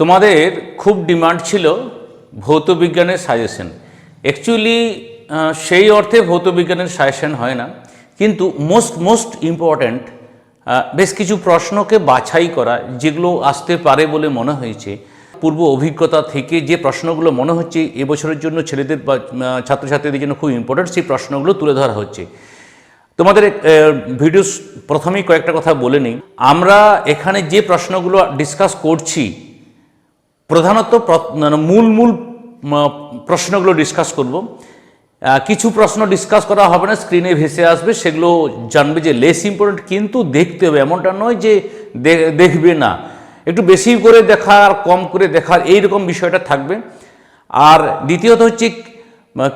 তোমাদের খুব ডিমান্ড ছিল ভৌত বিজ্ঞানের সাজেশন। অ্যাকচুয়ালি সেই অর্থে ভৌত বিজ্ঞানের সাজেশন হয় না। কিন্তু মোস্ট মোস্ট ইম্পর্ট্যান্ট বেশ কিছু প্রশ্নকে বাছাই করা, যেগুলো আসতে পারে বলে মনে হয়েছে। পূর্ব অভিজ্ঞতা থেকে যে প্রশ্নগুলো মনে হচ্ছে এবছরের জন্য ছেলেদের বা ছাত্রছাত্রীদের জন্য খুব ইম্পর্ট্যান্ট সেই প্রশ্নগুলো তুলে ধরা হচ্ছে। তোমাদের ভিডিও প্রথমেই কয়েকটা কথা বলে নিই। আমরা এখানে যে প্রশ্নগুলো ডিসকাস করছি প্রধানত প্র- মানে মূল মূল প্রশ্নগুলো ডিসকাস করব। কিছু প্রশ্ন ডিসকাস করা হবে না স্ক্রিনে ভেসে আসবে, সেগুলো জানবে যে লেস ইম্পর্টেন্ট কিন্তু দেখতে হবে, এমনটা নয় যে দেখবে না। একটু বেশি করে দেখার, কম করে দেখার, এইরকম বিষয়টা থাকবে। আর দ্বিতীয়ত হচ্ছে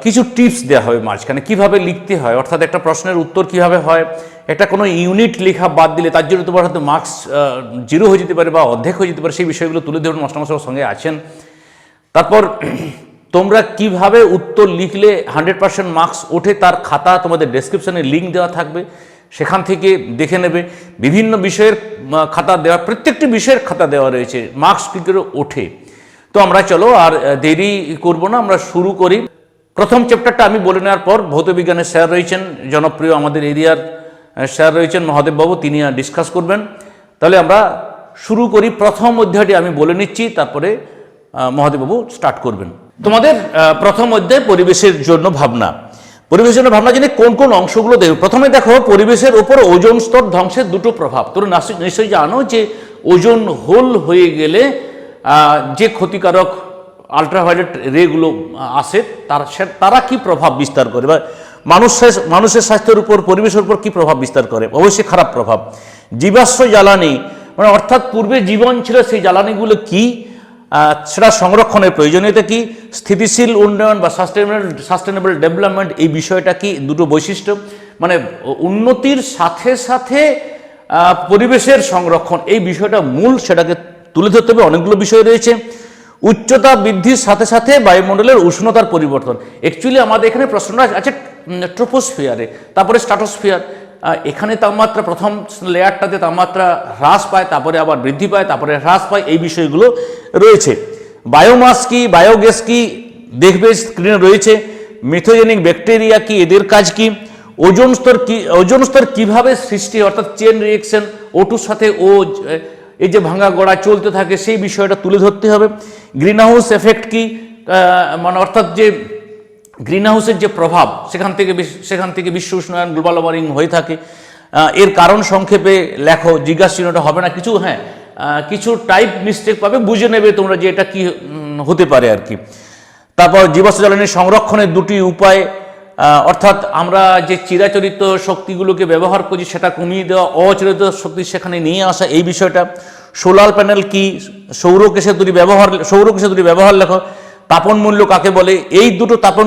কিছু টিপস দেওয়া হবে মাঝখানে। কীভাবে লিখতে হয়? অর্থাৎ একটা প্রশ্নের উত্তর কীভাবে হয়? একটা কোনো ইউনিট লেখা বাদ দিলে তার জন্য তোমার হয়তো মার্কস জিরো হয়ে যেতে পারে বা অর্ধেক হয়ে যেতে পারে, সেই বিষয়গুলো তুলে ধরুন মাস্টারমশাইয়ের সঙ্গে আছেন। তারপর তোমরা কীভাবে উত্তর লিখলে হান্ড্রেড পার্সেন্ট মার্কস ওঠে তার খাতা তোমাদের ডেসক্রিপশনে লিঙ্ক দেওয়া থাকবে, সেখান থেকে দেখে নেবে। বিভিন্ন বিষয়ের খাতা দেওয়া, প্রত্যেকটি বিষয়ের খাতা দেওয়া রয়েছে মার্কস কী করে ওঠে। তো আমরা চলো আর দেরি করব না, আমরা শুরু করি। প্রথম চ্যাপ্টারটা আমি বলে নেওয়ার পর ভৌতবিজ্ঞানের স্যার রয়েছেন, জনপ্রিয় আমাদের এরিয়ার স্যার রয়েছেন মহাদেববাবু তিনি ডিসকাস করবেন। তাহলে আমরা শুরু করি, প্রথম অধ্যায়টি আমি বলে নিচ্ছি, তারপরে মহাদেববাবু স্টার্ট করবেন। তোমাদের প্রথম অধ্যায় পরিবেশের জন্য ভাবনা। পরিবেশের জন্য ভাবনা জেনে কোন কোন অংশগুলো দেখো প্রথমে দেখো, পরিবেশের উপর ওজন স্তর ধ্বংসের দুটো প্রভাব। নাস- নিশ্চয়ই জানো যে ওজন হোল হয়ে গেলে যে ক্ষতিকারক আলট্রাভায়োলেট রেগুলো আসে, তার তারা কি প্রভাব বিস্তার করে? বা মানুষের মানুষের স্বাস্থ্যের উপর, পরিবেশের উপর কি প্রভাব বিস্তার করে? অবশ্যই খারাপ প্রভাব। জীবাশ্ম জ্বালানি মানে অর্থাৎ পূর্বে জীবন ছিল সেই জ্বালানিগুলো কি? সেটা সংরক্ষণের প্রয়োজনীয়তা কি? স্থিতিশীল উন্নয়ন বা সাস্টেনেবল সাস্টেনেবল ডেভেলপমেন্ট এই বিষয়টা কি? দুটো বৈশিষ্ট্য। মানে উন্নতির সাথে সাথে পরিবেশের সংরক্ষণ, এই বিষয়টা মূল সেটাকে তুলে ধরতে হবে। অনেকগুলো বিষয় রয়েছে। উচ্চতা বৃদ্ধির সাথে সাথে বায়ুমণ্ডলের উষ্ণতার পরিবর্তন। অ্যাকচুয়ালি আমাদের এখানে প্রশ্নটা আছে ট্রোপোস্ফিয়ারে তারপরে স্ট্রাটোস্ফিয়ার এখানে তাপমাত্রা, প্রথম লেয়ারটাতে তাপমাত্রা হ্রাস পায়, তারপরে আবার বৃদ্ধি পায়, তারপরে হ্রাস পায়, এই বিষয়গুলো রয়েছে। বায়োমাস কি বায়োগ্যাস কি, দেখবে স্ক্রিনে রয়েছে। মিথোজেনিক ব্যাকটেরিয়া কি, এদের কাজ কি? ওজন স্তর কি ওজন স্তর কীভাবে সৃষ্টি অর্থাৎ চেন রিয়েকশন ওটুর সাথে ও এই যে ভাঙা গড়া চলতে থাকে, সেই বিষয়টা তুলে ধরতে হবে। গ্রিন হাউস এফেক্ট কি মানে অর্থাৎ যে গ্রিন হাউসের যে প্রভাব, সেখান থেকে সেখান থেকে বিশ্ব উষ্ণায়ন গ্লোবাল ওয়ার্মিং হয়ে থাকে। এর কারণ সংক্ষেপে লেখো, জিজ্ঞাসা চিহ্নটা হবে না, কিছু হ্যাঁ কিছু টাইপ মিস্টেক পাবে, বুঝে নেবে তোমরা যে এটা কি হতে পারে আর কি। তারপর জীবাশ্ম জ্বালানি সংরক্ষণের দুটি উপায় অর্থাৎ আমরা যে চিরাচরিত শক্তিগুলোকে ব্যবহার করি, সেটা কমিয়ে দেওয়া অচিরাচরিত শক্তি সেখানে নিয়ে আসা, এই বিষয়টা। সোলার প্যানেল কি? সৌর কেশাদুরি ব্যবহার সৌর কেশাদুরি ব্যবহার লেখো। তাপন মূল্য কাকে বলে? এই দুটো তাপন,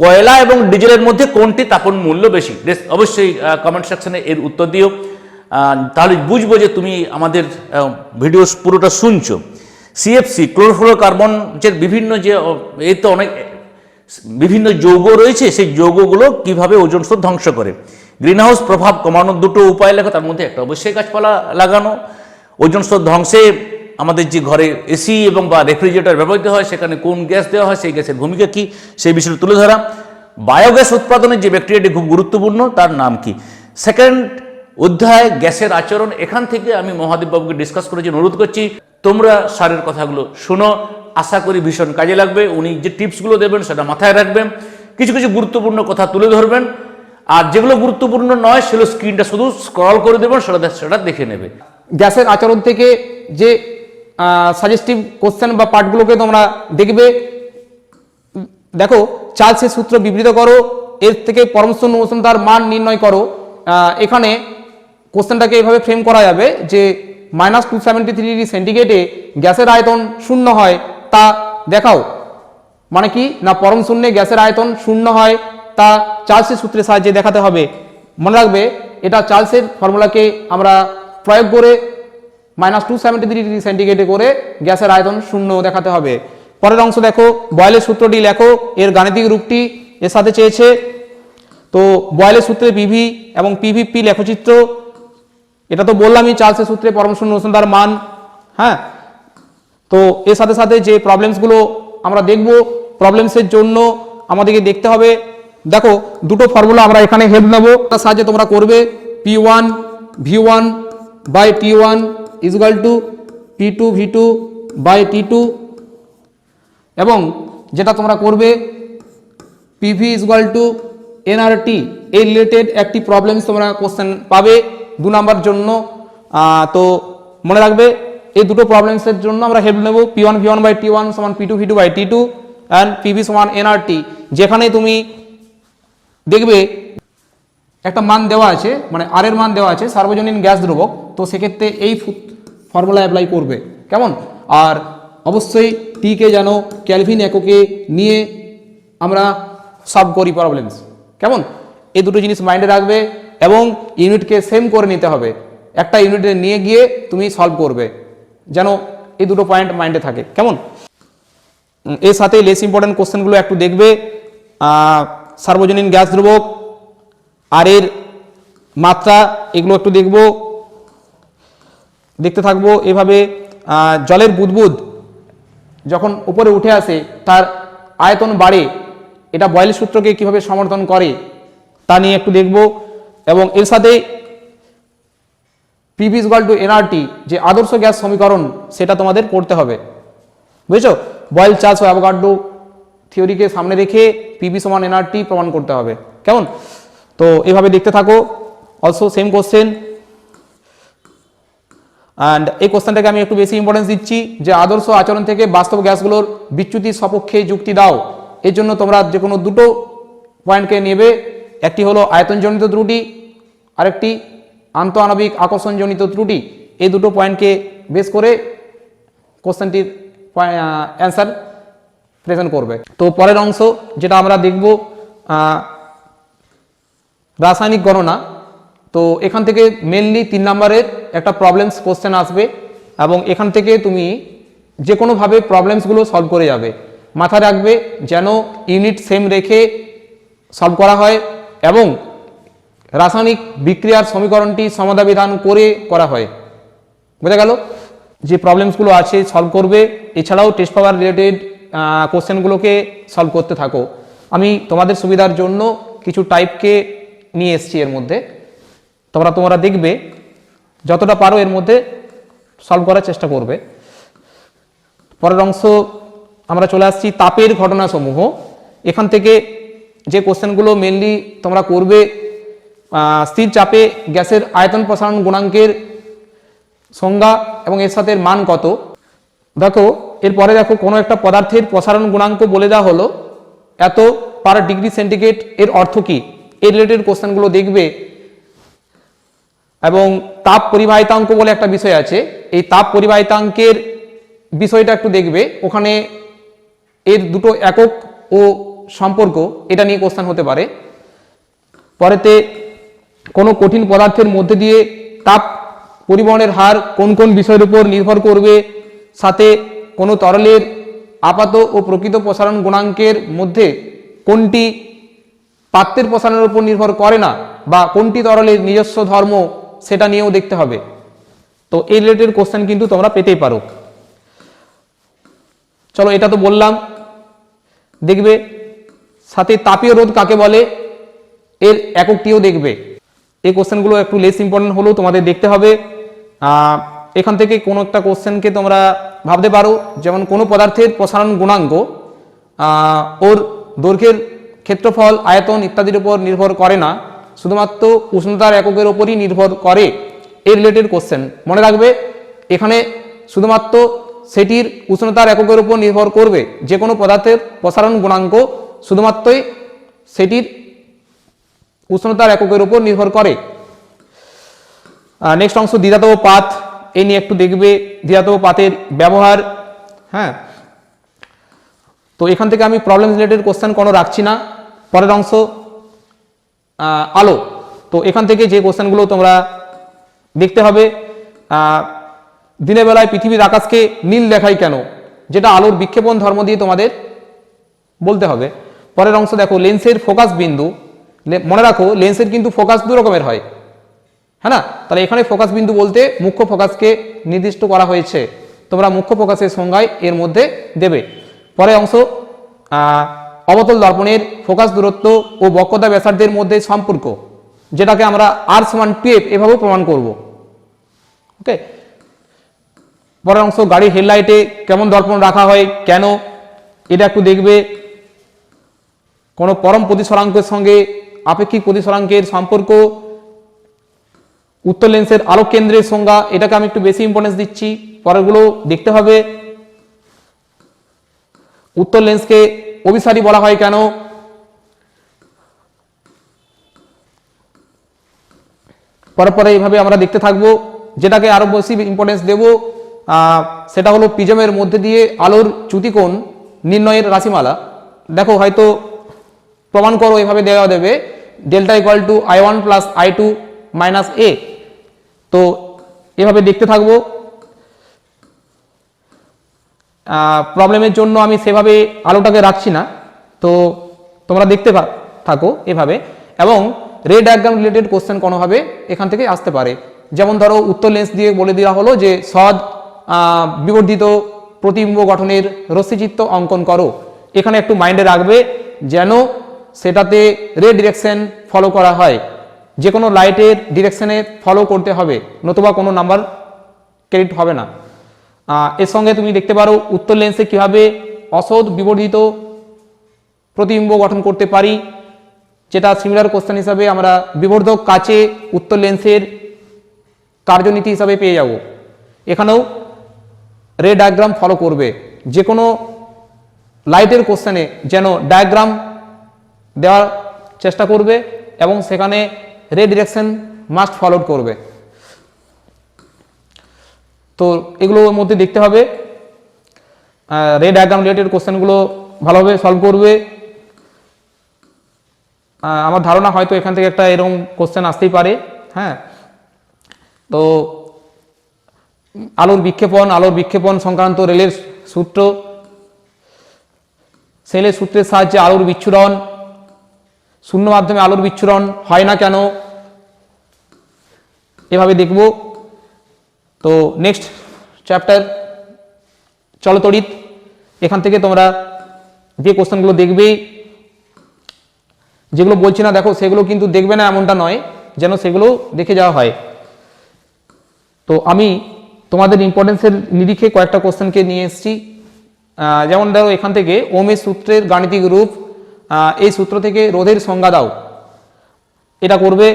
কয়লা এবং ডিজেলের মধ্যে কোনটি তাপন মূল্য বেশি? বেশ, অবশ্যই কমেন্ট সেকশনে এর উত্তর দিও। তাহলে বুঝব যে তুমি আমাদের ভিডিও পুরোটা শুনছো। সিএফসি ক্লোরোফ্লোরোকার্বন যে বিভিন্ন যে এই তো অনেক বিভিন্ন যৌগ রয়েছে, সেই যৌগগুলো কীভাবে ওজন স্তর ধ্বংস করে? গ্রিনহাউস প্রভাব কমানোর দুটো উপায় লেখা, তার মধ্যে একটা অবশ্যই গাছপালা লাগানো। ওজন স্তর ধ্বংসে আমাদের যে ঘরে এসি এবং বা রেফ্রিজারেটর ব্যবহৃত হয়, সেখানে কোন গ্যাস দেওয়া হয়, সেই গ্যাসের ভূমিকা কি, সেই বিষয়টা তুলে ধরা। বায়োগ্যাস উৎপাদনের যে ব্যাকটেরিয়াটি খুব গুরুত্বপূর্ণ, তার নাম কি? সেকেন্ড অধ্যায় গ্যাসের আচরণ, এখান থেকে আমি মহাদেব বাবুকে ডিসকাস করেছি অনুরোধ করছি। তোমরা স্যারের কথাগুলো শোনো, আশা করি ভীষণ কাজে লাগবে। উনি যে টিপসগুলো দেবেন সেটা মাথায় রাখবেন। কিছু কিছু গুরুত্বপূর্ণ কথা তুলে ধরবেন। আর যেগুলো গুরুত্বপূর্ণ নয়, সেগুলো স্ক্রিনটা শুধু স্ক্রল করে দেবেন, সেটা সেটা দেখে নেবে। গ্যাসের আচরণ থেকে যে সাজেস্টিভ কোশ্চেন বা পার্টগুলোকে তোমরা দেখবে, দেখো, চার্লসের সূত্র বিবৃত করো, এর থেকে পরমশূন্য উষ্ণতার মান নির্ণয় করো। এখানে কোশ্চেনটাকে এভাবে ফ্রেম করা যাবে যে minus two seventy three degree সেন্টিগ্রেডে গ্যাসের আয়তন শূন্য হয় তা দেখাও। মানে কি? না পরম শূন্যে গ্যাসের আয়তন শূন্য হয় তা চার্লসের সূত্রের সাহায্যে দেখাতে হবে। মনে রাখবে, এটা চার্লসের ফর্মুলাকে আমরা প্রয়োগ করে minus two seventy three degree সেন্টিগ্রেডে করে গ্যাসের আয়তন শূন্য দেখাতে হবে। পরের অংশ দেখো, বয়েলের সূত্রটি লেখো, এর গাণিতিক রূপটি এর সাথে চেয়েছে। তো বয়েলের সূত্রে পিভি এবং পিভিপি লেখচিত্র এটা তো বললামই চার্লসের সূত্রে পরম শূন্য উষ্ণতার মান হ্যাঁ? তো এর সাথে সাথে যে প্রবলেমসগুলো আমরা দেখব প্রবলেমসের জন্য আমাদেরকে দেখতে হবে। দেখো, দুটো ফর্মুলা আমরা এখানে হেল্প নেব। তার সাহায্যে তোমরা করবে P one V one by T one equal to P two V two by T two এবং যেটা তোমরা করবে P V equal to NRT এই রিলেটেড একটি প্রবলেমস তোমরা কোশ্চেন পাবে। দু নাম্বার জন্য তো মনে রাখবে, এই দুটো প্রবলেমসের জন্য আমরা হেল্প নেব P one V one by T one সমান P two V two by T two and PV সমান এনআরটি যেখানে তুমি দেখবে একটা মান দেওয়া আছে মানে আর এর মান দেওয়া আছে, সার্বজনীন গ্যাস দ্রবক, তো সেক্ষেত্রে এই ফর্মুলা অ্যাপ্লাই করবে, কেমন? আর অবশ্যই টিকে যেন ক্যালভিন এককে নিয়ে আমরা সলভ করি প্রবলেমস কেমন? এই দুটো জিনিস মাইন্ডে রাখবে এবং ইউনিটকে সেম করে নিতে হবে। একটা ইউনিটে নিয়ে গিয়ে তুমি সলভ করবে, যেন এই দুটো পয়েন্ট মাইন্ডে থাকে। কেমন? এর সাথে লেস ইম্পর্টেন্ট কোশ্চেনগুলো একটু দেখবে। সার্বজনীন গ্যাস দ্রবক আর এর মাত্রা, এগুলো একটু দেখব। দেখতে থাকব এভাবে। জলের বুদবুদ যখন উপরে উঠে আসে, তার আয়তন বাড়ে, এটা বয়েল সূত্রকে কীভাবে সমর্থন করে, তা নিয়ে একটু দেখব। এবং এর সাথে পিভি ইজগাল টু এনআরটি যে আদর্শ গ্যাস সমীকরণ, সেটা তোমাদের পড়তে হবে। বুঝেছ? বয়েল চার্জ ও অ্যাভোগাড্রো থিওরিকে সামনে রেখে পিভি সমান এনআরটি প্রমাণ করতে হবে। কেমন? তো এভাবে দেখতে থাকো। অলসো সেম কোশ্চেন অ্যান্ড এই কোশ্চেনটাকে আমি একটু বেশি ইম্পর্টেন্স দিচ্ছি, যে আদর্শ আচরণ থেকে বাস্তব গ্যাসগুলোর বিচ্যুতির সপক্ষে যুক্তি দাও। এর জন্য তোমরা যে কোনো দুটো পয়েন্টকে নেবে। একটি হলো আয়তনজনিত ত্রুটি, আরেকটি আন্ত আণবিক আকর্ষণজনিত ত্রুটি। এই দুটো পয়েন্টকে বেস করে কোশ্চেনটির অ্যান্সার প্রেজেন্ট করবে। তো পরের অংশ যেটা আমরা দেখব রাসায়নিক গণনা। তো এখান থেকে মেনলি তিন নম্বরের একটা প্রবলেমস কোশ্চেন আসবে এবং এখান থেকে তুমি যে কোনোভাবে প্রবলেমসগুলো সলভ করে যাবে। মাথায় রাখবে যেন ইউনিট সেম রেখে সলভ করা হয়। এবং রাসায়নিক বিক্রিয়ার সমীকরণটি সমাধাবিধান করে করা হয়। বোঝা গেল? যে প্রবলেমসগুলো আছে সলভ করবে, এছাড়াও টেস্ট পাওয়ার রিলেটেড কোশ্চেনগুলোকে সলভ করতে থাকো। আমি তোমাদের সুবিধার জন্য কিছু টাইপকে নিয়ে এসেছি এর মধ্যে। তোমরা তোমরা দেখবে, যতটা পারো এর মধ্যে সলভ করার চেষ্টা করবে। পরের অংশ, আমরা চলে আসছি তাপের ঘটনাসমূহ। এখান থেকে কোশ্চেনগুলো মেনলি তোমরা করবে স্থির চাপে গ্যাসের আয়তন প্রসারণ গুণাঙ্কের সংজ্ঞা এবং এর সাথে মান কত? দেখো, এরপরে দেখো কোনো একটা পদার্থের প্রসারণ গুণাঙ্ক বলে দেওয়া হলো। এত পার ডিগ্রি সেন্টিগ্রেড এর অর্থ কি? এই রিলেটেড কোশ্চেনগুলো দেখবে। এবং তাপ পরিবাহিতাঙ্ক বলে একটা বিষয় আছে। এই তাপ পরিবাহিতাঙ্কের বিষয়টা একটু দেখবে। ওখানে এর দুটো একক ও সম্পর্ক, এটা নিয়ে কোশ্চেন হতে পারে। পরেতে, কোনো কঠিন পদার্থের মধ্যে দিয়ে তাপ পরিবহনের হার কোন কোন বিষয়ের উপর নির্ভর করবে? সাথে, কোনো তরলের আপাত ও প্রকৃত প্রসারণ গুণাঙ্কের মধ্যে কোনটি পাত্রের প্রসারণের উপর নির্ভর করে না বা কোনটি তরলের নিজস্ব ধর্ম সেটা নিয়েও দেখতে হবে। তো এই রিলেটেড কোশ্চেন কিন্তু তোমরা পেতেই পারো। চলো, এটা তো বললাম। দেখবে সাথে তাপীয় রোধ কাকে বলে? এর এককটিও দেখবে। এই কোশ্চেনগুলো একটু লেস ইম্পর্টেন্ট হলেও তোমাদের দেখতে হবে। এখান থেকে কোনো একটা কোশ্চেনকে তোমরা ভাবতে পারো। যেমন কোনো পদার্থের প্রসারণ গুণাঙ্ক ওর দৈর্ঘ্যের ক্ষেত্রফল, আয়তন ইত্যাদির উপর নির্ভর করে না। শুধুমাত্র উষ্ণতার এককের ওপরই নির্ভর করে। এই রিলেটেড কোশ্চেন মনে রাখবে, এখানে শুধুমাত্র সেটির উষ্ণতার এককের উপর নির্ভর করবে। যে কোনো পদার্থের প্রসারণ গুণাঙ্ক শুধুমাত্রই সেটির উষ্ণতার এককের উপর নির্ভর করে। নেক্সট অংশ, দ্বিধাতব পাত। এই নিয়ে একটু দেখবে দ্বিধাতব পাতের ব্যবহার। হ্যাঁ? তো এখান থেকে আমি প্রবলেম রিলেটেড কোশ্চেন কোনো রাখছি না। পরের অংশ আলো। তো এখান থেকে যে কোশ্চেনগুলো তোমরা দেখতে হবে দিনের বেলায় পৃথিবীর আকাশকে নীল দেখাই কেন? যেটা আলোর বিক্ষেপণ ধর্ম দিয়ে তোমাদের বলতে হবে। পরের অংশ দেখো লেন্সের ফোকাস বিন্দু। মনে রাখো লেন্সের কিন্তু ফোকাস দু রকমের হয়। হ্যাঁ না? তাহলে এখানে ফোকাস বিন্দু বলতে মুখ্য ফোকাসকে নির্দিষ্ট করা হয়েছে। তোমরা মুখ্য ফোকাসের সংজ্ঞায় এর মধ্যে দেবে। পরের অংশ অবতল দর্পণের ফোকাস দূরত্ব ও বক্রতা ব্যাসার্ধের মধ্যে সম্পর্ক, যেটাকে আমরা আর সমান টুয়েভ এভাবেও প্রমাণ করব। ওকে? পরের অংশ, গাড়ির হেডলাইটে কেমন দর্পণ রাখা হয়, কেন? এটা একটু দেখবে। কোনো পরম প্রতিসরাঙ্কের সঙ্গে আপেক্ষিক প্রতিসরাঙ্কের সম্পর্ক, উত্তর লেন্সের আলোক কেন্দ্রের সংজ্ঞা, এটাকে আমি একটু বেশি ইম্পর্টেন্স দিচ্ছি। পরেরগুলো দেখতে হবে। উত্তর লেন্সকে অভিসারী বলা হয় কেন? পরে পরে এইভাবে আমরা দেখতে থাকব। যেটাকে আরও বেশি ইম্পর্টেন্স দেব সেটা হলো পিজমের মধ্যে দিয়ে আলোর চ্যুতিকোণ নির্ণয়ের রাশিমালা। দেখো হয়তো প্রমাণ করো, এভাবে দেওয়া দেবে। Delta equal to I one plus I two minus এ তো এভাবে দেখতে থাকব। প্রবলেমের জন্য আমি সেভাবে আলোটাকে রাখছি না। তো তোমরা দেখতে থাকো এভাবে। এবং রে ডায়াগ্রাম রিলেটেড কোশ্চেন কোনোভাবে এখান থেকে আসতে পারে। যেমন ধরো, উত্তর লেন্স দিয়ে বলে দেওয়া হলো যে, সদ বিবর্ধিত প্রতিবিম্ব গঠনের রশ্মিচিত্র অঙ্কন করো। এখানে একটু মাইন্ডে রাখবে, যেন সেটাতে রে ডিরেকশন ফলো করা হয়। যে কোনো লাইটের ডিরেকশনে ফলো করতে হবে, নতুবা কোনো নাম্বার ক্রেডিট হবে না। এর সঙ্গে তুমি দেখতে পারো, উত্তর লেন্সে কীভাবে অসৎ বিবর্ধিত প্রতিবিম্ব গঠন করতে পারি, যেটা সিমিলার কোশ্চেন হিসাবে আমরা বিবর্ধক কাচে উত্তর লেন্সের কার্যনীতি হিসাবে পেয়ে যাব। এখানেও রে ডায়াগ্রাম ফলো করবে। যে কোনো লাইটের কোশ্চেনে যেন ডায়াগ্রাম দেওয়ার চেষ্টা করবে এবং সেখানে রে ডিরেকশন মাস্ট ফলো করবে। তো এগুলোর মধ্যে দেখতে হবে রে ডায়াগ্রাম রিলেটেড কোশ্চেনগুলো ভালোভাবে সলভ করবে। আমার ধারণা হয়তো এখান থেকে একটা এরকম কোশ্চেন আসতেই পারে হ্যাঁ। তো আলোর বিক্ষেপণ আলোর বিক্ষেপণ সংক্রান্ত রেলের সূত্র। সেলের সূত্রের সাহায্যে আলোর বিচ্ছুরণ শূন্য মাধ্যমে আলোর বিচ্ছুরণ হয় না কেন? এভাবে দেখব। তো নেক্সট চ্যাপ্টার চলতড়িৎ এখান থেকে তোমরা যে কোশ্চেনগুলো দেখবেই যেগুলো বলছি না, দেখো, সেগুলো কিন্তু দেখবে না এমনটা নয়, যেন সেগুলো দেখে যাওয়া হয়। তো আমি তোমাদের ইম্পর্টেন্সের নিরিখে কয়েকটা কোশ্চেনকে নিয়ে এসেছি। যেমন ধরো এখান থেকে ওমের সূত্রের গাণিতিক রূপ এই সূত্র থেকে রোধের সংজ্ঞা দাও। এটা করবে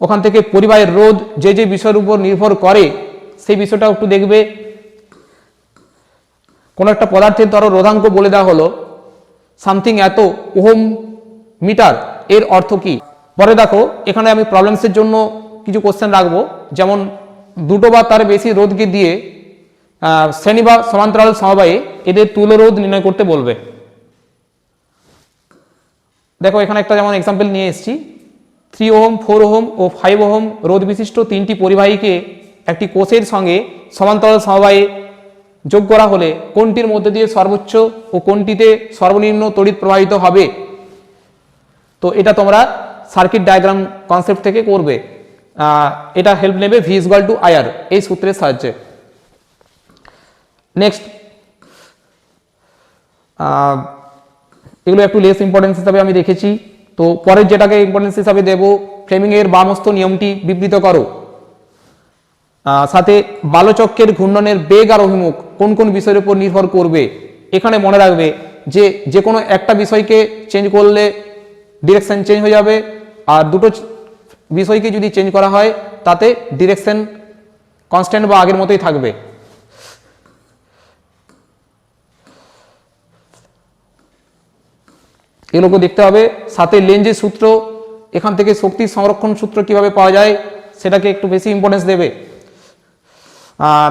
ওখান থেকে পরিবারের রোধ যে যে বিষয়ের উপর নির্ভর করে, সেই বিষয়টা একটু দেখবে। কোনো একটা পদার্থের ধরো রোধাঙ্ক বলে দেওয়া হলো সামথিং এত ওহম মিটার, এর অর্থ কি? পরে দেখো, এখানে আমি প্রবলেমসের জন্য কিছু কোশ্চেন রাখব। যেমন, দুটো বা তার বেশি রোধকে দিয়ে শ্রেণি বা সমান্তরাল সমবায়ে এদের তুল্য রোধ নির্ণয় করতে বলবে। দেখো, এখানে একটা যেমন এক্সাম্পল নিয়ে এসেছি। থ্রি ওহম ফোর ওহম ও ফাইভ ওহম রোধ বিশিষ্ট তিনটি পরিবাহীকে একটি কোষের সঙ্গে সমান্তরাল সমবায়ে যোগ করা হলে কোনটির মধ্যে দিয়ে সর্বোচ্চ ও কোনটিতে সর্বনিম্ন তড়িৎ প্রবাহিত হবে? তো এটা তোমরা সার্কিট ডায়াগ্রাম কনসেপ্ট থেকে করবে। এটা হেল্প নেবে ভি ইজগাল টু আয়ার এই সূত্রের সাহায্যে। নেক্সট এগুলো একটু লেস ইম্পর্টেন্স হিসাবে আমি রেখেছি তো পরের যেটাকে ইম্পর্টেন্স হিসাবে দেব ফ্রেমিং এর বামস্থ নিয়মটি বিবৃত করো। সাথে বালচক্রের ঘূর্ণনের বেগ আর অভিমুখ কোন কোন বিষয়ের উপর নির্ভর করবে? এখানে মনে রাখবে যে যে কোনো একটা বিষয়কে চেঞ্জ করলে ডিরেকশন চেঞ্জ হয়ে যাবে, আর দুটো বিষয়কে যদি চেঞ্জ করা হয়, তাতে ডিরেকশন কনস্ট্যান্ট বা আগের মতোই থাকবে। এগুলোকে দেখতে হবে। সাথে লেঞ্জের সূত্র, এখান থেকে শক্তি সংরক্ষণ সূত্র কীভাবে পাওয়া যায়, সেটাকে একটু বেশি ইম্পর্টেন্স দেবে।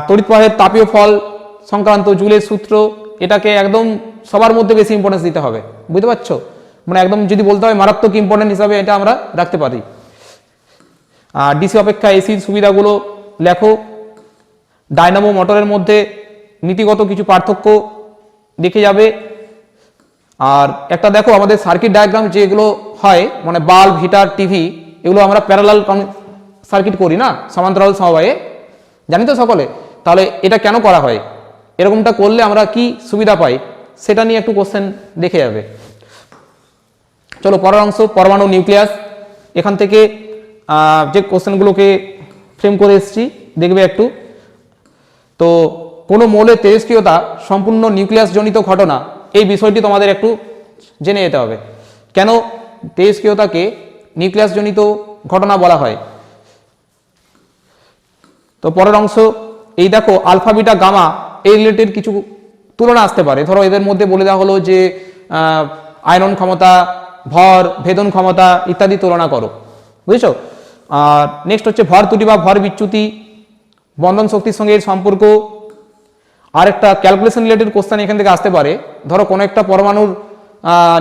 তড়িৎ প্রবাহের তাপীয় ফল, সংক্রান্ত জুলের সূত্র, এটাকে একদম সবার মধ্যে বেশি ইম্পর্টেন্স দিতে হবে। বুঝতে পারছ? মানে একদম যদি বলতে হয় মারাত্মক ইম্পর্টেন্ট হিসাবে এটা আমরা রাখতে পারি। আর ডিসি অপেক্ষা এসির সুবিধাগুলো লেখো। ডায়নামো মোটরের মধ্যে নীতিগত কিছু পার্থক্য দেখে যাবে। আর একটা দেখো আমাদের সার্কিট ডায়াগ্রাম যেগুলো হয় মানে বাল্ব হিটার টিভি এগুলো আমরা প্যারালাল সার্কিট করি না, সমান্তরাল সমবায়ে। জানি তো সকলে? তাহলে এটা কেন করা হয়? এরকমটা করলে আমরা কি সুবিধা পাই? সেটা নিয়ে একটু কোশ্চেন দেখে যাবে। চলো পরের অংশ, পরমাণু নিউক্লিয়াস এখান থেকে যে কোশ্চেনগুলোকে ফ্রেম করে এসেছি, দেখবে একটু। তো কোনো মৌলের তেজস্ক্রিয়তা সম্পূর্ণ নিউক্লিয়াস জনিত ঘটনা এই বিষয়টি তোমাদের একটু জেনে যেতে হবে। কেন তেজস্ক্রিয়তাকে নিউক্লিয়াস জনিত ঘটনা বলা হয়? তো পরের অংশ, এই দেখো, আলফা, বিটা, গামা, এই রিলেটেড কিছু তুলনা আসতে পারে। ধরো, এদের মধ্যে বলে দেওয়া হলো যে আয়রন ক্ষমতা, ভর, ভেদন ক্ষমতা ইত্যাদি তুলনা করো। বুঝেছ? আর নেক্সট হচ্ছে ভর ত্রুটি বা ভর বিচ্যুতি, বন্ধন শক্তির সঙ্গে সম্পর্ক আর একটা ক্যালকুলেশন রিলেটেড কোশ্চেন এখান থেকে আসতে পারে। ধরো কোনো একটা পরমাণুর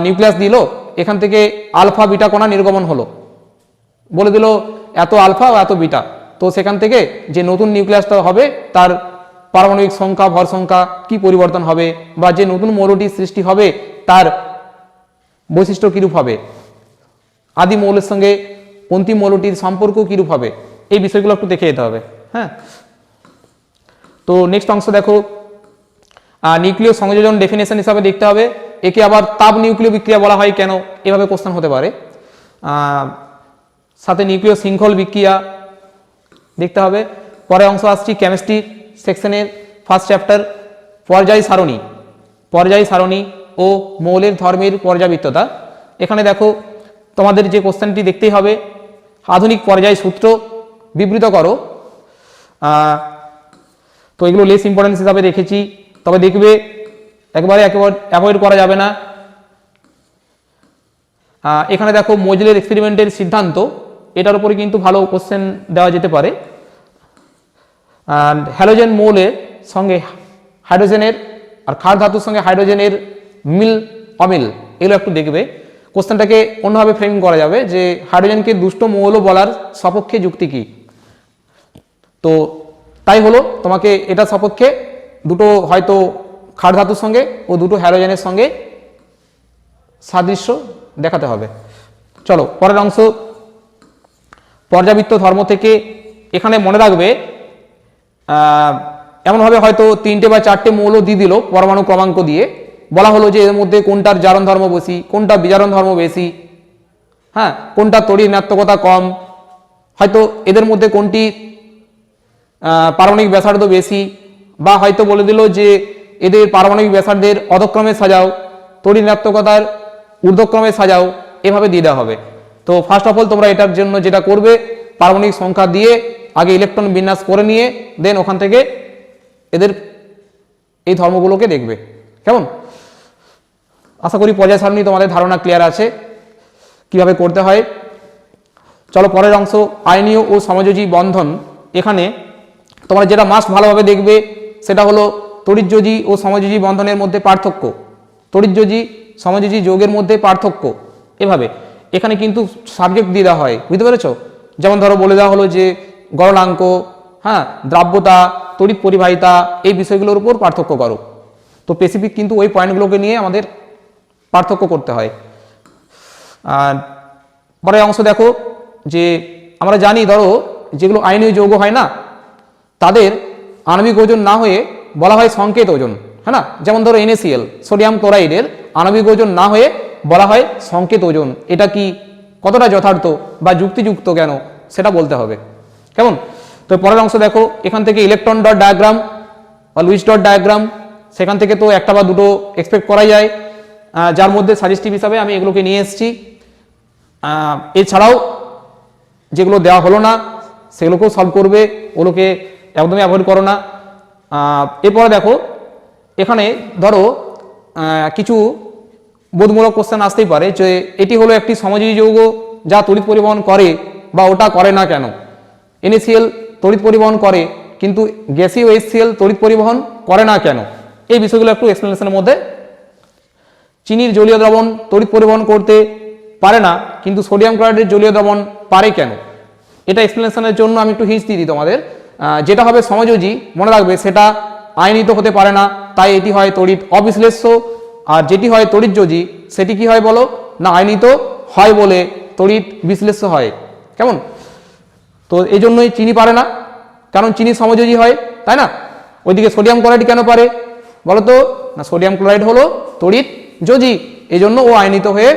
নিউক্লিয়াস দিল, এখান থেকে আলফা বিটা কণা নির্গমন হলো। বলে দিল, এত আলফা ও এত বিটা তো সেখান থেকে যে নতুন নিউক্লিয়াসটা হবে, তার পারমাণবিক সংখ্যা, ভর সংখ্যা কি পরিবর্তন হবে বা যে নতুন মৌলটি সৃষ্টি হবে, তার বৈশিষ্ট্য কিরূপ হবে? আদি মৌলের সঙ্গে অন্তিম মৌলটির সম্পর্ক কিরূপ হবে? এই বিষয়গুলো একটু দেখে যেতে হবে। হ্যাঁ? তো নেক্সট অংশ দেখো। নিউক্লিয় সংযোজন ডেফিনেশন হিসাবে দেখতে হবে। একে আবার তাপ নিউক্লিয় বিক্রিয়া বলা হয় কেন? এভাবে কোশ্চেন হতে পারে। সাথে নিউক্লিয় শৃঙ্খল বিক্রিয়া দেখতে হবে। পরে অংশ আসছি কেমিস্ট্রি সেকশনের ফার্স্ট চ্যাপ্টার পর্যায় সারণী। পর্যায় সারণী ও মৌলের ধর্মের পর্যাবৃত্ততা। এখানে দেখো, তোমাদের যে কোশ্চেনটি দেখতেই হবে, আধুনিক পর্যায় সূত্র বিবৃত করো। তো এগুলো লেস ইম্পর্টেন্স হিসাবে রেখেছি। তবে দেখবে একবারে একেবারে অ্যাভয়েড করা যাবে না। এখানে দেখো মজলের এক্সপেরিমেন্টের সিদ্ধান্ত, এটার উপরে কিন্তু ভালো কোশ্চেন দেওয়া যেতে পারে। হ্যালোজেন মৌলের সঙ্গে হাইড্রোজেনের আর ক্ষার ধাতুর সঙ্গে হাইড্রোজেনের মিল অমিল, এগুলো একটু দেখবে। কোশ্চেনটাকে অন্যভাবে ফ্রেমিং করা যাবে যে হাইড্রোজেনকে দুষ্ট মৌল বলার সপক্ষে যুক্তি কী? তো তাই হলো তোমাকে এটা সপক্ষে দুটো হয়তো ক্ষার ধাতুর সঙ্গে ও দুটো হ্যালোজেনের সঙ্গে সাদৃশ্য দেখাতে হবে। চলো পরের অংশ। পর্যাবৃত্ত ধর্ম থেকে এখানে মনে রাখবে এমনভাবে হয়তো তিনটে বা চারটে মৌল দিয়ে দিল পরমাণু ক্রমাঙ্ক দিয়ে। বলা হলো যে এর মধ্যে কোনটার জারণ ধর্ম বেশি কোনটা বিজারণ ধর্ম বেশি হ্যাঁ কোনটা তড়ি ঋণাত্মকতা কম হয়তো এদের মধ্যে কোনটি আহ, পারমাণবিক ব্যাসার্ধ বেশি বা হয়তো বলে দিল যে এদের পারমাণবিক ব্যাসার্ধের অধক্রমে সাজাও তড়ি ঋণাত্মকতার ঊর্ধ্বক্রমে সাজাও, এভাবে দিয়ে দেওয়া হবে। তো ফার্স্ট অফ অল তোমরা এটার জন্য যেটা করবে, পারমাণবিক সংখ্যা দিয়ে আগে ইলেকট্রন বিন্যাস করে নিয়ে দেন ওখান থেকে এদের এই ধর্মগুলোকে দেখবে। কেমন? আশা করি পর্যায় সারণী তোমাদের ধারণা ক্লিয়ার আছে। কীভাবে করতে হয়? চলো পরের অংশ আইনীয় ও সমযোজী বন্ধন। এখানে তোমরা যেটা মাস্ট ভালোভাবে দেখবে সেটা হলো তড়িৎযোজী ও সমযোজী বন্ধনের মধ্যে পার্থক্য। তড়িৎযোজী, সমযোজী যোগের মধ্যে পার্থক্য। এভাবে। এখানে কিন্তু সাবজেক্ট দিয়ে দেওয়া হয়। বুঝতে পেরেছ? যেমন ধরো বলে দেওয়া হলো যে গড়নাঙ্ক হ্যাঁ দ্রাব্যতা, তড়িৎ পরিবাহিতা এই বিষয়গুলোর উপর পার্থক্য করো। তো স্পেসিফিক কিন্তু ওই পয়েন্টগুলোকে নিয়ে আমাদের পার্থক্য করতে হয়। আর পরের অংশ দেখো যে আমরা জানি ধরো যেগুলো আইনীয় যৌগ হয় না, তাদের আণবিক ওজন না হয়ে বলা হয় সংকেত ওজন হ্যাঁ না? যেমন ধরো এনএসিএল সোডিয়াম ক্লোরাইডের আণবিক ওজন না হয়ে বলা হয় সংকেত ওজন। এটা কি কতটা যথার্থ বা যুক্তিযুক্ত কেন, সেটা বলতে হবে। কেমন? তো পরের অংশ দেখো, এখান থেকে ইলেকট্রন ডট ডায়াগ্রাম বা লুইস ডট ডায়াগ্রাম সেখান থেকে তো একটা বা দুটো এক্সপেক্ট করা যায়। যার মধ্যে সাজেস্টিভ হিসাবে আমি এগুলোকে নিয়ে এসেছি। এছাড়াও যেগুলো দেওয়া হলো না, সেগুলোকেও সলভ করবে। ওগুলোকে একদমই অ্যাভয়েড করো না। এরপরে দেখো, এখানে ধরো কিছু বোধমূলক কোশ্চেন আসতেই পারে যে এটি হলো একটি সমযোজী যৌগ যা তড়িৎ পরিবহন করে বা ওটা করে না কেন? এনএসিএল তড়িৎ পরিবহন করে, কিন্তু গ্যাসীয় এইচসিএল তড়িৎ পরিবহন করে না কেন? এই বিষয়গুলো একটু এক্সপ্লেনেশনের মধ্যে। চিনির জলীয় দ্রবণ তড়িৎ পরিবহন করতে পারে না, কিন্তু সোডিয়াম ক্লোরাইডের জলীয় দ্রবণ পারে কেন? এটা এক্সপ্লেনেশনের জন্য আমি একটু হিস দিয়ে দিই তোমাদের। যেটা হবে সমযোজী, মনে রাখবে সেটা আইনিত হতে পারে না, তাই এটি হয় তড়িৎ অবিশ্লেষ্য। আর যেটি হয় তড়িৎযোজী, সেটি কি হয় বলো? না, আইনিত হয় বলে তড়িৎ বিশ্লেষ্য হয়। কেমন? তো এই জন্যই চিনি পারে না, কারণ চিনি সমযোজী হয়, তাই না? ওইদিকে সোডিয়াম ক্লোরাইড কেন পারে? বলো তো না, সোডিয়াম ক্লোরাইড হলো তড়িৎ যোজি এই জন্য ও আয়নিত হয়ে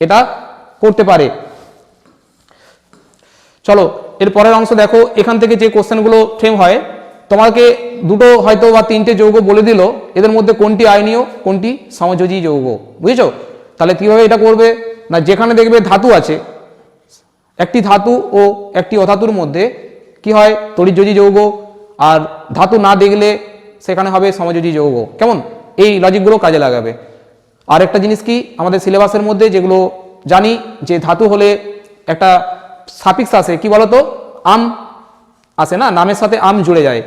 এটা করতে পারে। চলো এর পরের অংশ দেখো, এখান থেকে যে কোশ্চেনগুলো ফ্রেম হয়, তোমাকে দুটো হয়তো বা তিনটে যৌগ বলে দিল, এদের মধ্যে কোনটি আয়নীয়, কোনটি সমযোজী যৌগ, বুঝেছ? তাহলে কীভাবে এটা করবে? না, যেখানে দেখবে ধাতু আছে, একটি ধাতু ও একটি অধাতুর মধ্যে কি হয়? তড়িৎযোজী যৌগ, আর ধাতু না দেখলে সেখানে হবে সমযোজী যৌগ। কেমন? এই লজিকগুলো কাজে লাগাবে। আর একটা জিনিস কি? আমাদের সিলেবাসের মধ্যে যেগুলো জানি, যে ধাতু হলে একটা সাপিক্স আসে কি বলতো? আম আসে না? নামের সাথে আম জুড়ে যায়।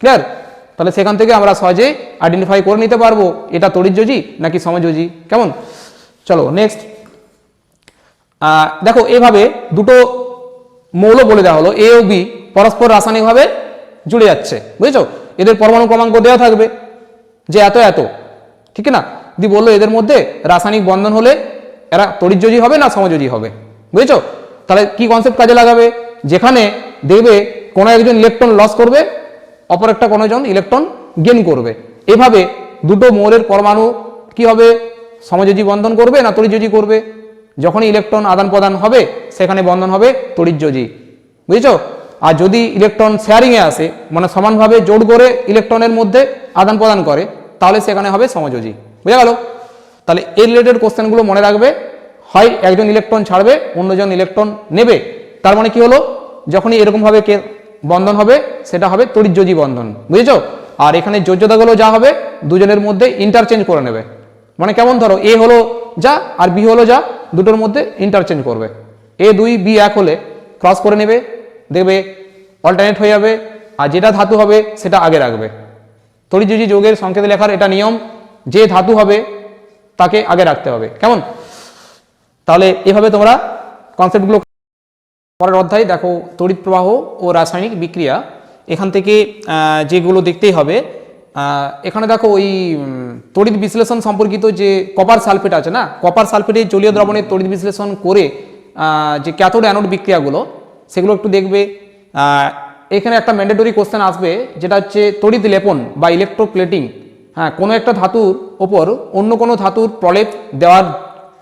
ক্লিয়ার তাহলে সেখান থেকে আমরা সহজেই আইডেন্টিফাই করে নিতে পারব, এটা তড়িৎযোজী নাকি সমযোজী কেমন? চলো নেক্সট দেখো, এভাবে দুটো মৌল বলে দেওয়া হলো এ ও বি পরস্পর রাসায়নিকভাবে জুড়ে যাচ্ছে, বুঝেছ? এদের পরমাণু ক্রমাঙ্ক দেওয়া থাকবে, যে এত এত, ঠিক না? দি বলল এদের মধ্যে রাসায়নিক বন্ধন হলে এরা তড়িৎযোজী হবে না সমযোজী হবে, বুঝেছ? তাহলে কি কনসেপ্ট কাজে লাগাবে? যেখানে দেখবে কোনো একজন ইলেকট্রন লস করবে, অপর একটা কোনো জন ইলেকট্রন গেইন করবে। এভাবে দুটো মৌলের পরমাণু কি হবে? সমযোজী বন্ধন করবে না তড়িৎযোজী করবে? যখনই ইলেকট্রন আদান প্রদান হবে, সেখানে বন্ধন হবে তড়িৎযোজী। বুঝেছ? আর যদি ইলেকট্রন শেয়ারিংয়ে আসে মানে সমানভাবে জোড় করে ইলেকট্রনের মধ্যে আদান প্রদান করে, তাহলে সেখানে হবে সমযোজী। বুঝা গেল? তাহলে এই রিলেটেড কোশ্চেনগুলো মনে রাখবে। হয় একজন ইলেকট্রন ছাড়বে, অন্যজন ইলেকট্রন নেবে। তার মানে কি হলো? যখনই এরকমভাবে কে বন্ধন হবে, সেটা হবে তড়িৎযোজী বন্ধন। বুঝেছ? আর এখানে যোজ্যতাগুলো যা হবে, দুজনের মধ্যে ইন্টারচেঞ্জ করে নেবে। মানে কেমন ধরো? এ হলো যা আর বি হলো যা, দুটোর মধ্যে ইন্টারচেঞ্জ করবে। এ দুই বি এক হলে ক্রস করে নেবে, দেখবে অল্টারনেট হয়ে যাবে, আর যেটা ধাতু হবে, সেটা আগে রাখবে। তড়িৎযোজী যোগের সংকেত লেখার এটা নিয়ম, যে ধাতু হবে, তাকে আগে রাখতে হবে। কেমন? তাহলে এভাবে তোমরা কনসেপ্টগুলো পরের অধ্যায় দেখো, তড়িৎ প্রবাহ ও রাসায়নিক বিক্রিয়া। এখান থেকে যেগুলো দেখতেই হবে এখানে দেখো ওই তড়িৎ বিশ্লেষণ সম্পর্কিত যে কপার সালফেট আছে না কপার সালফেটের জলীয় দ্রবণের তড়িৎ বিশ্লেষণ করে যে ক্যাথোড অ্যানোড বিক্রিয়াগুলো, সেগুলো একটু দেখবে। এখানে একটা ম্যান্ডেটরি কোশ্চেন আসবে, যেটা হচ্ছে তড়িৎ লেপন বা ইলেকট্রোপ্লেটিং হ্যাঁ কোনো একটা ধাতুর ওপর অন্য কোনো ধাতুর প্রলেপ দেওয়ার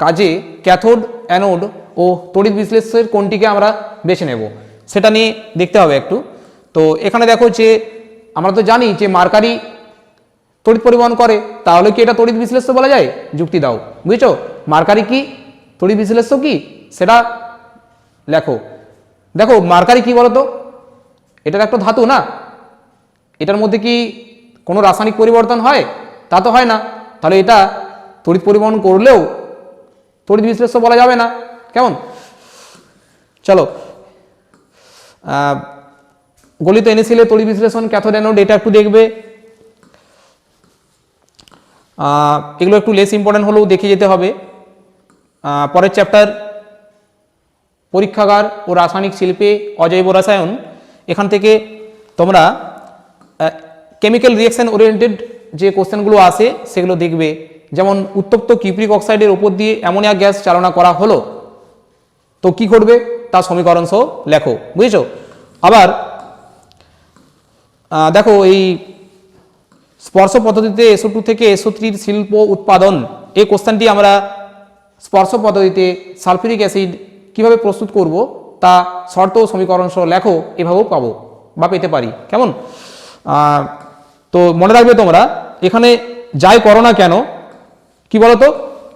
কাজে ক্যাথোড, অ্যানোড ও তড়িৎ বিশ্লেষের কোনটিকে আমরা বেছে নেব? সেটা নিয়ে দেখতে হবে একটু। তো এখানে দেখো যে আমরা তো জানি যে মার্কারি তড়িৎ পরিবহন করে, তাহলে কি এটা তড়িৎ বিশ্লেষ্য বলা যায়? যুক্তি দাও। বুঝেছ? মার্কারি কি? তড়িৎ বিশ্লেষ্য কি? সেটা লেখো। দেখো, মার্কারি কি বলতো? এটার একটা ধাতু না? এটার মধ্যে কি কোনো রাসায়নিক পরিবর্তন হয়? তা তো হয় না। তাহলে এটা তড়িৎ পরিবহন করলেও তড়িৎ বিশ্লেষ্য বলা যাবে না। কেমন? চলো। গলিত এনেছিলে তড়িৎ বিশ্লেষণ ক্যাথোড অ্যানোড, এটা একটু দেখবে। এগুলো একটু লেস ইম্পর্টেন্ট হলেও দেখে যেতে হবে। পরের চ্যাপ্টার পরীক্ষাগার ও রাসায়নিক শিল্পে অজৈব রসায়ন। এখান থেকে তোমরা কেমিক্যাল রিয়াকশন ওরিয়েন্টেড যে কোশ্চেনগুলো আসে, সেগুলো দেখবে। যেমন উত্তপ্ত কিপ্রিক অক্সাইডের ওপর দিয়ে অ্যামোনিয়া গ্যাস চালনা করা হলো, তো কি করবে তার সমীকরণ সহ লেখো, বুঝেছ? আবার দেখো এই স্পর্শ পদ্ধতিতে এসো টু থেকে এসো থ্রির শিল্প উৎপাদন, এই কোশ্চেনটি আমরা স্পর্শ পদ্ধতিতে সালফিউরিক অ্যাসিড কীভাবে প্রস্তুত করব, তা শর্ত সমীকরণ সহ লেখো, এভাবেও পাবো বা পেতে পারি, কেমন? তো মনে রাখবে তোমরা, এখানে যাই করো না কেন কি বলতো?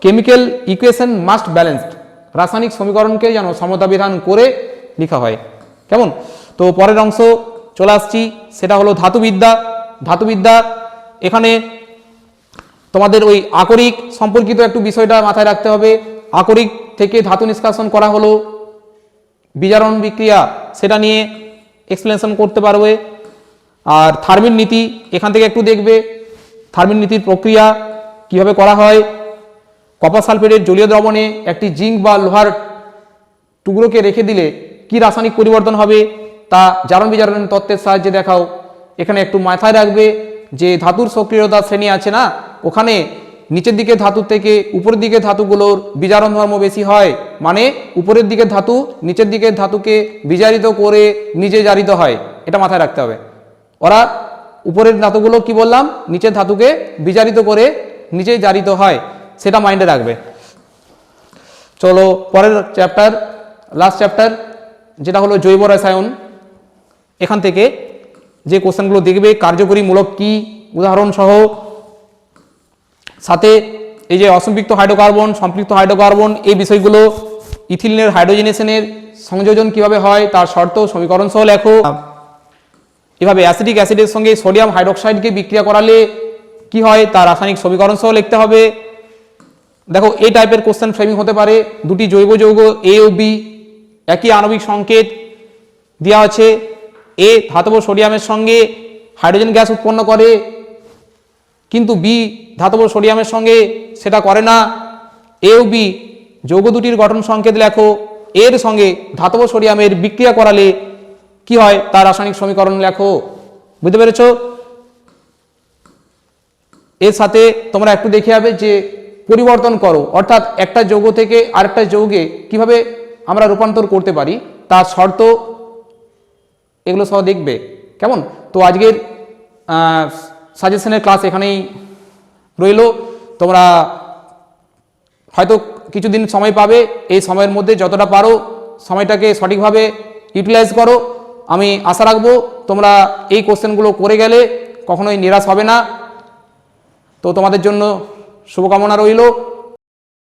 কেমিক্যাল ইকুয়েশন মাস্ট ব্যালেন্সড রাসায়নিক সমীকরণকে যেন সমতা বিধান করে লেখা হয়। কেমন? তো পরের অংশ চলে আসছি, সেটা হলো ধাতুবিদ্যা। ধাতুবিদ্যা, এখানে তোমাদের ওই আকরিক সম্পর্কিত একটু বিষয়টা মাথায় রাখতে হবে। আকরিক থেকে ধাতু নিষ্কাশন করা হলো। বিজারণ বিক্রিয়া, সেটা নিয়ে এক্সপ্লেনেশন করতে পারবে। আর থার্মিন নীতি, এখান থেকে একটু দেখবে। থার্মিন নীতির প্রক্রিয়া কীভাবে করা হয়? কপার সালফেটের জলীয় দ্রবণে একটি জিঙ্ক বা লোহার টুকরোকে রেখে দিলে কি রাসায়নিক পরিবর্তন হবে? তা জারণ বিজারণ তত্ত্বের সাহায্যে দেখাও। এখানে একটু মাথায় রাখবে যে ধাতুর সক্রিয়তা শ্রেণি আছে না? ওখানে নিচের দিকে ধাতু থেকে উপরের দিকে ধাতুগুলোর বিজারণ ধর্ম বেশি হয়। মানে উপরের দিকে ধাতু নিচের দিকের ধাতুকে বিজারিত করে নিজে জারিত হয়। এটা মাথায় রাখতে হবে। ওরা উপরের ধাতুগুলো কি বললাম? নিচের ধাতুকে বিজারিত করে নিচে জারিত হয়, সেটা মাইন্ডে রাখবে। চলো পরের চ্যাপ্টার লাস্ট চ্যাপ্টার যেটা হলো জৈব রসায়ন। এখান থেকে যে কোশ্চেনগুলো দেখবে কার্যকরীমূলক কি, উদাহরণ সহ। সাথে এই যে অসম্পৃক্ত হাইড্রোকার্বন, সম্পৃক্ত হাইড্রোকার্বন, এই বিষয়গুলো ইথিলিনের হাইড্রোজেনেশনের সংযোজন কীভাবে হয়, তার শর্ত, সমীকরণ সহ লেখো। এভাবে অ্যাসিডিক অ্যাসিডের সঙ্গে সোডিয়াম হাইড্রোক্সাইডকে বিক্রিয়া করালে কি হয়? তার রাসায়নিক সমীকরণ সহ লিখতে হবে। দেখো এই টাইপের কোশ্চেন ফ্রেমিং হতে পারে। দুটি জৈব যৌগ এ ও বি একই আণবিক সংকেত দেওয়া আছে। এ ধাতব সোডিয়ামের সঙ্গে হাইড্রোজেন গ্যাস উৎপন্ন করে, কিন্তু বি ধাতব সোডিয়ামের সঙ্গে সেটা করে না। এ ও বি যৌগ দুটির গঠন সংকেত লেখো। এর সঙ্গে ধাতব সোডিয়ামের বিক্রিয়া করালে কি হয়? তার রাসায়নিক সমীকরণ লেখো। বুঝতে পেরেছ? এর সাথে তোমরা একটু দেখে যাবে যে পরিবর্তন করো। অর্থাৎ একটা যৌগ থেকে আরেকটা যৌগে কীভাবে আমরা রূপান্তর করতে পারি, তার শর্ত এগুলো সব দেখবে। কেমন? তো আজকের সাজেশনের ক্লাস এখানেই রইল। তোমরা হয়তো কিছুদিন সময় পাবে, এই সময়ের মধ্যে যতটা পারো সময়টাকে সঠিকভাবে ইউটিলাইজ করো। আমি আশা রাখব তোমরা এই কোশ্চেনগুলো করে গেলে কখনোই নিরাশ হবে না। তো তোমাদের জন্য শুভকামনা রইল।